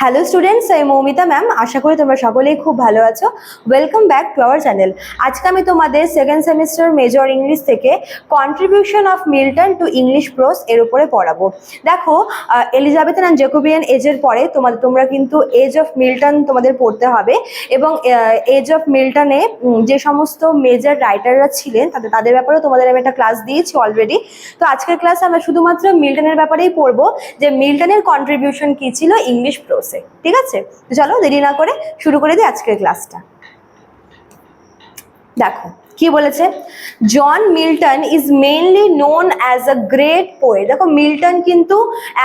Hello students আমি Moumita ma'am আশা করি তোমরা সকলেই খুব ভালো আছো। Welcome back to our channel আজকে আমি তোমাদের সেকেন্ড সেমিস্টার মেজর ইংলিশ থেকে contribution of Milton to English prose এর উপরে পড়াবো। দেখো এলিজাবেথ অ্যান্ড জেকোবিয়ান এজের পরে তোমাদের তোমরা কিন্তু এজ অফ মিল্টন তোমাদের পড়তে হবে এবং এজ অফ মিল্টনে যে সমস্ত মেজর রাইটাররা ছিলেন, তাদের তাদের ব্যাপারেও তোমাদের আমি একটা ক্লাস দিয়েছি অলরেডি তো আজকের ক্লাসে আমরা শুধুমাত্র মিল্টনের ব্যাপারেই পড়ব যে মিল্টনের কন্ট্রিবিউশন কী ছিল ইংলিশ প্রোসে ঠিক আছে? চলো দেরি না করে শুরু করে দিই আজকের ক্লাসটা দেখো কি বলেছে? John Milton is mainly known as a great poet দেখো, মিল্টন কিন্তু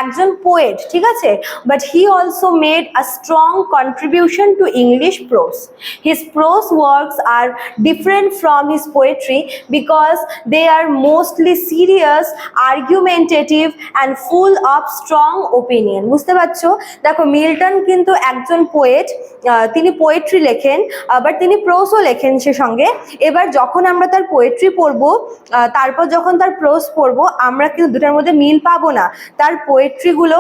একজন পোয়েট ঠিক আছে? But he also made a strong contribution to English prose his prose works are different from his poetry because they are mostly serious argumentative and full of strong opinion বুঝতে পারছ? দেখো, Milton কিন্তু একজন poet তিনি poetry লেখেন but তিনি প্রোসও লেখেন সে সঙ্গে। এবার যখন আমরা তার পোয়েট্রি পড়ব তারপর যখন তার প্রোস পড়ব, আমরা কিন্তু দুটার মধ্যে মিল পাবো না। তার পোয়েট্রিগুলো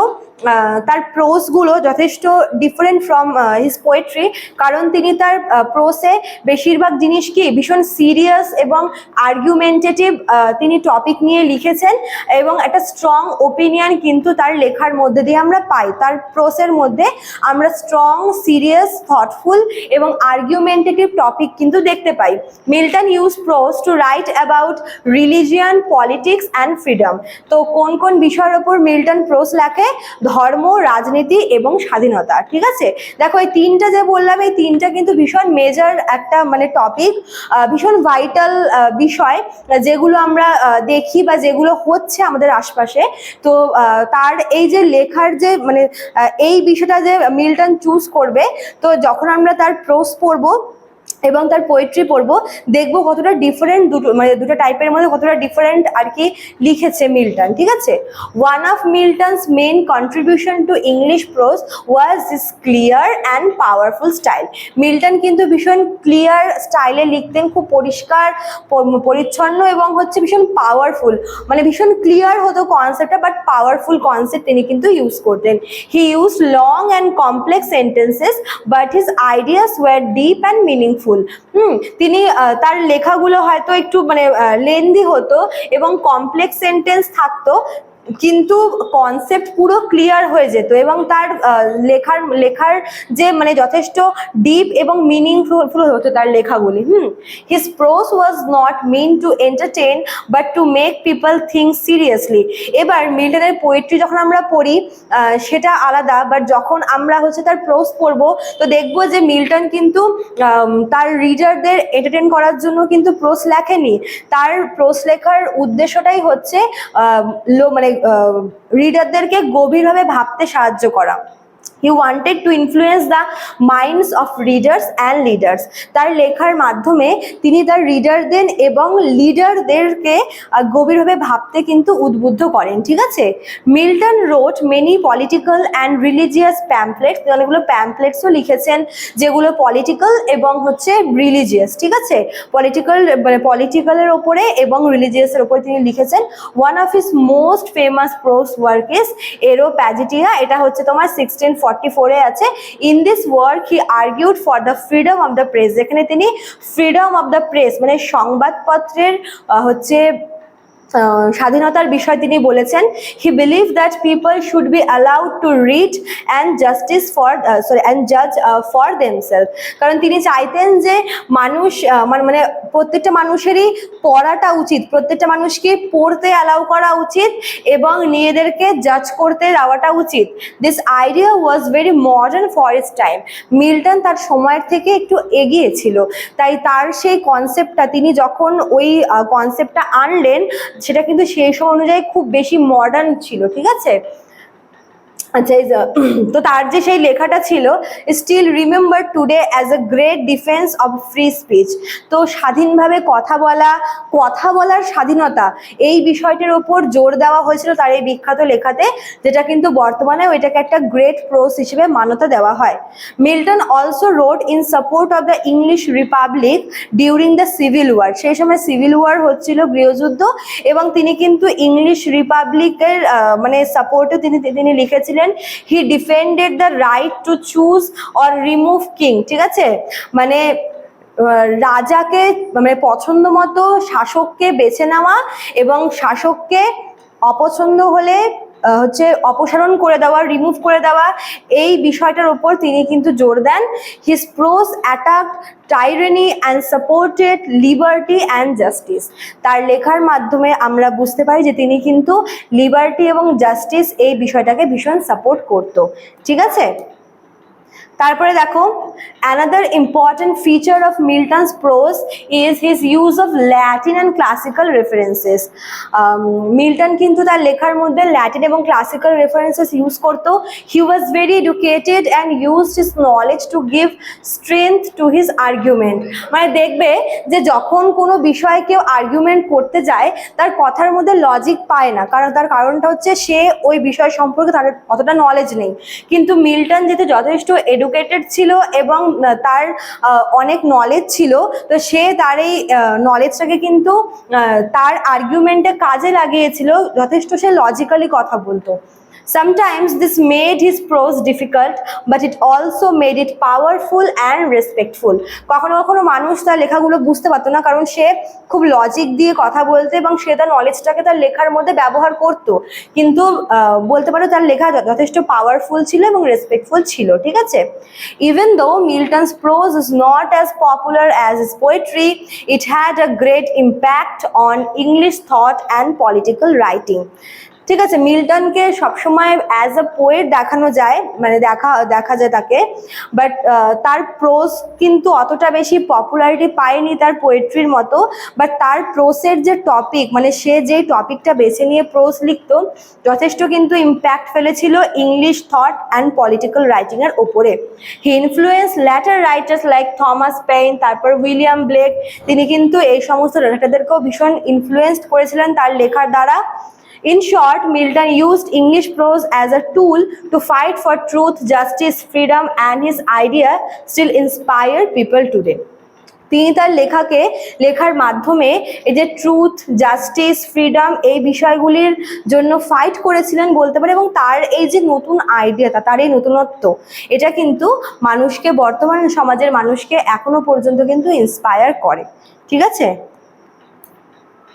তার প্রোসগুলো যথেষ্ট ডিফারেন্ট ফ্রম হিজ পোয়েট্রি কারণ তিনি তার প্রোসে বেশিরভাগ জিনিস কি ভীষণ সিরিয়াস এবং আর্গুমেন্টেটিভ তিনি টপিক নিয়ে লিখেছেন এবং একটা স্ট্রং ওপিনিয়ন কিন্তু তার লেখার মধ্যে দিয়ে আমরা পাই। তার প্রোসের মধ্যে আমরা স্ট্রং সিরিয়াস থটফুল এবং আর্গুমেন্টেটিভ টপিক কিন্তু দেখতে পাই। Milton use prose to write about religion politics and freedom তো কোন কোন বিষয়ের ওপর মিল্টন প্রোস লেখে? ধর্ম, রাজনীতি এবং স্বাধীনতা, ঠিক আছে? দেখো, এই তিনটা যে বললাম, এই তিনটা কিন্তু ভীষণ মেজর একটা মানে টপিক ভীষণ ভাইটাল বিষয়, যেগুলো আমরা দেখি বা যেগুলো হচ্ছে আমাদের আশপাশে। তো তার এই যে লেখার যে মানে এই বিষয়টা যে মিল্টন চুজ করবে, তো যখন আমরা তার প্রোস পড়ব এবং তার পোয়েট্রি পড়ব, দেখব কতটা ডিফারেন্ট দুটো মানে দুটো টাইপের মধ্যে কতটা ডিফারেন্ট আর কি লিখেছে মিল্টন, ঠিক আছে? One of Milton's main contribution to English prose was this clear and powerful style Milton কিন্তু ভীষণ ক্লিয়ার স্টাইলে লিখতেন, খুব পরিষ্কার পরিচ্ছন্ন এবং হচ্ছে ভীষণ পাওয়ারফুল মানে ভীষণ ক্লিয়ার হতো কনসেপ্টটা বাট পাওয়ারফুল কনসেপ্ট তিনি কিন্তু ইউজ করতেন। He use long and complex sentences but his ideas were deep and meaningful hmm তিনি তার লেখাগুলো হয়তো একটু মানে লেন্দি হতো এবং কমপ্লেক্স সেন্টেন্স থাকতো। কিন্তু কনসেপ্ট পুরো ক্লিয়ার হয়ে যেত এবং তার লেখার লেখার যে মানে যথেষ্ট ডিপ এবং মিনিংফুল হতো তার লেখাগুলি, হুম? His prose was not mean to entertain but to make people think seriously এবার মিল্টনের পোয়েট্রি যখন আমরা পড়ি সেটা আলাদা বাট যখন আমরা হচ্ছে তার প্রোস পড়ব, তো দেখব যে মিল্টন কিন্তু তার রিডারদের এন্টারটেন করার জন্য কিন্তু প্রোস লেখেনি। তার প্রোস লেখার উদ্দেশ্যটাই হচ্ছে লো মানে রিডারদেরকে গভীরভাবে ভাবতে সাহায্য করা। He wanted to influence the minds of readers and leaders তার লেখার মাধ্যমে তিনি তার রিডারদের এবং লিডারদেরকে গভীরভাবে ভাবতে কিন্তু উদ্বুদ্ধ করেন, ঠিক আছে? Milton wrote many political and religious pamphlets তিনি অনেকগুলো প্যাম্পলেটসও লিখেছেন, যেগুলো পলিটিক্যাল এবং হচ্ছে রিলিজিয়াস ঠিক আছে? পলিটিক্যাল মানে পলিটিক্যালের ওপরে এবং রিলিজিয়াসের ওপরে তিনি লিখেছেন। One of his most famous prose work is এরো প্যাজিটিয়া এটা হচ্ছে তোমার সিক্সটিন ফোরে আছে। In this work he argued for the freedom of the press যেখানে তিনি ফ্রিডম অফ দ্য প্রেস মানে সংবাদপত্রের হচ্ছে স্বাধীনতার বিষয় তিনি বলেছেন he believe that people should be allowed to read and justice for sorry and জাজ ফর দেমসেলফ কারণ তিনি চাইতেন যে মানুষ মানে মানে প্রত্যেকটা মানুষেরই পড়াটা উচিত, প্রত্যেকটা মানুষকে পড়তে অ্যালাউ করা উচিত এবং নিজেদেরকে জাজ করতে দেওয়াটা উচিত। This idea was very modern for his time Milton তার সময়ের থেকে একটু এগিয়ে ছিল। তাই তার সেই কনসেপ্টটা তিনি যখন ওই কনসেপ্টটা আনলেন সেটা কিন্তু সেই সময় অনুযায়ী খুব বেশি মডার্ন ছিল ঠিক আছে? আচ্ছা তো তার যে সেই লেখাটা ছিল still remember today as a great defence of free speech তো স্বাধীনভাবে কথা বলা, কথা বলার স্বাধীনতা, এই বিষয়টির ওপর জোর দেওয়া হয়েছিল তার এই বিখ্যাত লেখাতে, যেটা কিন্তু বর্তমানে ওইটাকে একটা গ্রেট প্রোস হিসেবে মান্যতা দেওয়া হয়। Milton also wrote in support of the English republic during the civil war সেই সময় সিভিল ওয়ার হচ্ছিল, গৃহযুদ্ধ, এবং তিনি কিন্তু ইংলিশ রিপাবলিকের মানে সাপোর্টে তিনি তিনি লিখেছিলেন করেছিলেন he defended the right to choose or remove king ঠিক আছে? মানে রাজাকে মানে পছন্দ মতো শাসককে বেছে নেওয়া এবং শাসককে অপছন্দ হলে হচ্ছে অপসারণ করে দেওয়া রিমুভ করে দেওয়া, এই বিষয়টার উপর তিনি কিন্তু জোর দেন। His prose attack tyranny and supported liberty and justice তার লেখার মাধ্যমে আমরা বুঝতে পারি যে তিনি কিন্তু লিবার্টি এবং জাস্টিস এই বিষয়টাকে ভীষণ সাপোর্ট করত। ঠিক আছে? তারপরে দেখো another important feature of Milton's prose is his use of Latin and classical references Milton কিন্তু তার লেখার মধ্যে ল্যাটিন এবং ক্লাসিক্যাল রেফারেন্সেস ইউজ করতো। He was very educated and use his knowledge to give strength to his argument মানে দেখবে যে যখন কোনো বিষয়ে কেউ আর্গুমেন্ট করতে যায়, তার কথার মধ্যে লজিক পায় না। কারণ তার কারণটা হচ্ছে সে ওই বিষয় সম্পর্কে তার অতটা নলেজ নেই। কিন্তু মিল্টন যেহেতু যথেষ্ট এডুকেটেড ছিল এবং তার অনেক নলেজ ছিল। তো সে তার এই নলেজটাকে কিন্তু তার আর্গুমেন্টে কাজে লাগিয়েছিল। যথেষ্ট সে লজিক্যালি কথা বলতো। Sometimes this made his prose difficult, but it also made it powerful and respectful. কখনো কখনো মানুষ তার লেখাগুলো বুঝতে পারতো না কারণ সে খুব লজিক দিয়ে কথা বলতে এবং সে তার নলেজটাকে তার লেখার মধ্যে ব্যবহার করত। কিন্তু বলতে পারো তার লেখা যথেষ্ট পাওয়ারফুল ছিল এবং রেসপেক্টফুল ছিল ঠিক আছে? Even though Milton's prose is not as popular as his poetry it had a great impact on English thought and political writing ঠিক আছে, মিল্টনকে সবসময় অ্যাজ আ পোয়েট দেখানো যায় মানে দেখা দেখা যায় তাকে বাট তার প্রোজ কিন্তু অতটা বেশি পপুলারিটি পায়নি তার পোয়েট্রির মতো বাট তার প্রোসের যে টপিক মানে সে যে টপিকটা বেছে নিয়ে প্রোজ লিখতো, যথেষ্ট কিন্তু ইম্প্যাক্ট ফেলেছিল ইংলিশ থট অ্যান্ড পলিটিক্যাল রাইটিংয়ের ওপরে। He influence later writers like Thomas Paine তারপর উইলিয়াম ব্লেক তিনি কিন্তু এই সমস্ত রাইটারদেরকেও ভীষণ ইনফ্লুয়েসড করেছিলেন তার লেখার দ্বারা। In short, Milton used English prose as a tool to fight for truth, justice, freedom, and his idea still inspire people today. তিনি তার লেখাকে লেখার মাধ্যমে এই যে ট্রুথ জাস্টিস ফ্রিডম এই বিষয়গুলির জন্য ফাইট করেছিলেন বলতে পারে এবং তার এই যে নতুন আইডিয়াটা তার এই নতুনত্ব এটা কিন্তু মানুষকে বর্তমান সমাজের মানুষকে এখনও পর্যন্ত কিন্তু ইন্সপায়ার করে ঠিক আছে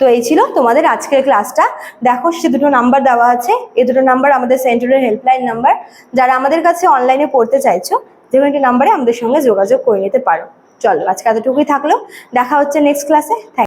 তো এই ছিল তোমাদের আজকের ক্লাসটা দেখো, সে দুটো নাম্বার দেওয়া আছে। এ দুটো নাম্বার আমাদের সেন্টারের হেল্পলাইন নাম্বার যারা আমাদের কাছে অনলাইনে পড়তে চাইছো, যে কোনো একটি নাম্বারে আমাদের সঙ্গে যোগাযোগ করে নিতে পারো। চলো, আজকে এতটুকুই থাকল। দেখা হচ্ছে নেক্সট ক্লাসে থ্যাংক